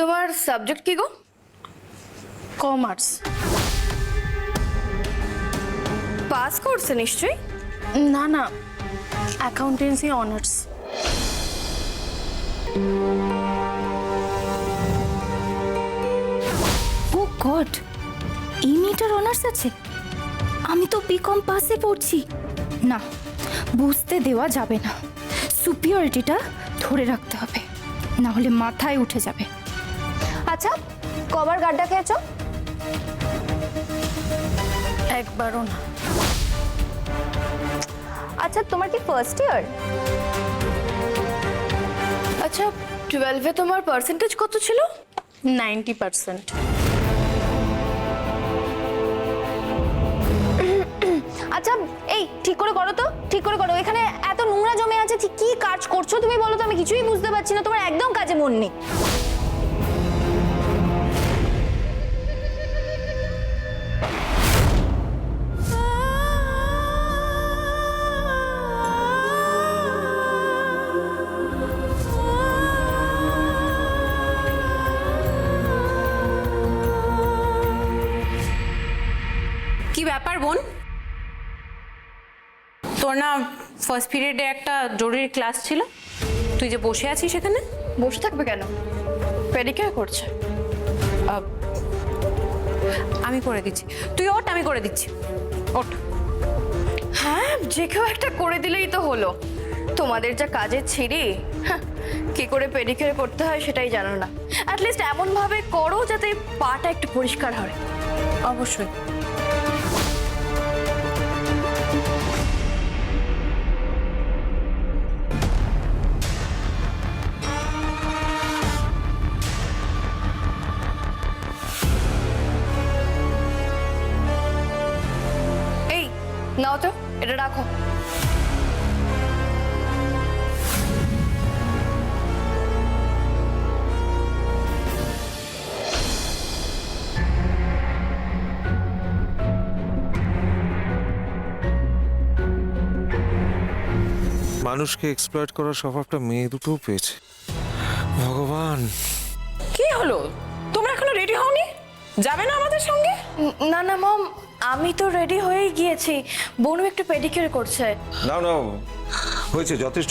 তোমার সাবজেক্ট কি গো? Commerce pass করছে নিশ্চয়ই? না না অ্যাকাউন্টেন্সি অনার্স ও গড এই মেয়েটার অনার্স আছে? আমি তো বিকম পাসে পড়ছি। না বুঝতে দেওয়া যাবে না। সুপিরিয়রিটিটা ধরে রাখতে হবে না হলে মাথায় উঠে যাবে। আচ্ছা কবার গাড্ডা খেয়েছো? একবারও না। আচ্ছা তোমার কি ফার্স্ট ইয়ার আচ্ছা টুয়েলভে তোমার পার্সেন্টেজ কত ছিল? নাইনটি পার্সেন্ট আচ্ছা এই ঠিক করে করো তো ঠিক করে করো। এখানে এত নোংরা জমে আছে ঠিক কি কাজ করছ তুমি বলো তো আমি কিছুই বুঝতে পারছি না তোমার একদম কাজে মন নেই। কি ব্যাপার বোন? তোর না ফার্স্ট পিরিয়ডে একটা জরুরি ক্লাস ছিল। তুই যে বসে আছিস সেখানে? বসে থাকবে কেন? পেডিকেয়ার করছে। আমি করে দিচ্ছি। তুই ওঠ আমি করে দিচ্ছি। ওঠ। হ্যাঁ যে কেউ একটা করে দিলেই তো হলো। তোমাদের যা কাজের ছিঁড়ি হ্যাঁ, কি করে পেডিকেয়ার করতে হয় সেটাই জানো না। অ্যাটলিস্ট এমনভাবে করো যাতে পাটা একটু পরিষ্কার হয়। অবশ্যই। নাও তো এটা রাখো। মানুষকে এক্সপ্লয়েট করার স্বভাবটা মেয়ে দুটোও পেয়েছে। ভগবান। কি হলো? তোমরা এখনও রেডি হওনি? যাবে না আমাদের সঙ্গে? না না মম আমি তো রেডি হয়েই গিয়েছি। বোনও একটু পেডিকিউর করছে। না না হয়েছে যথেষ্ট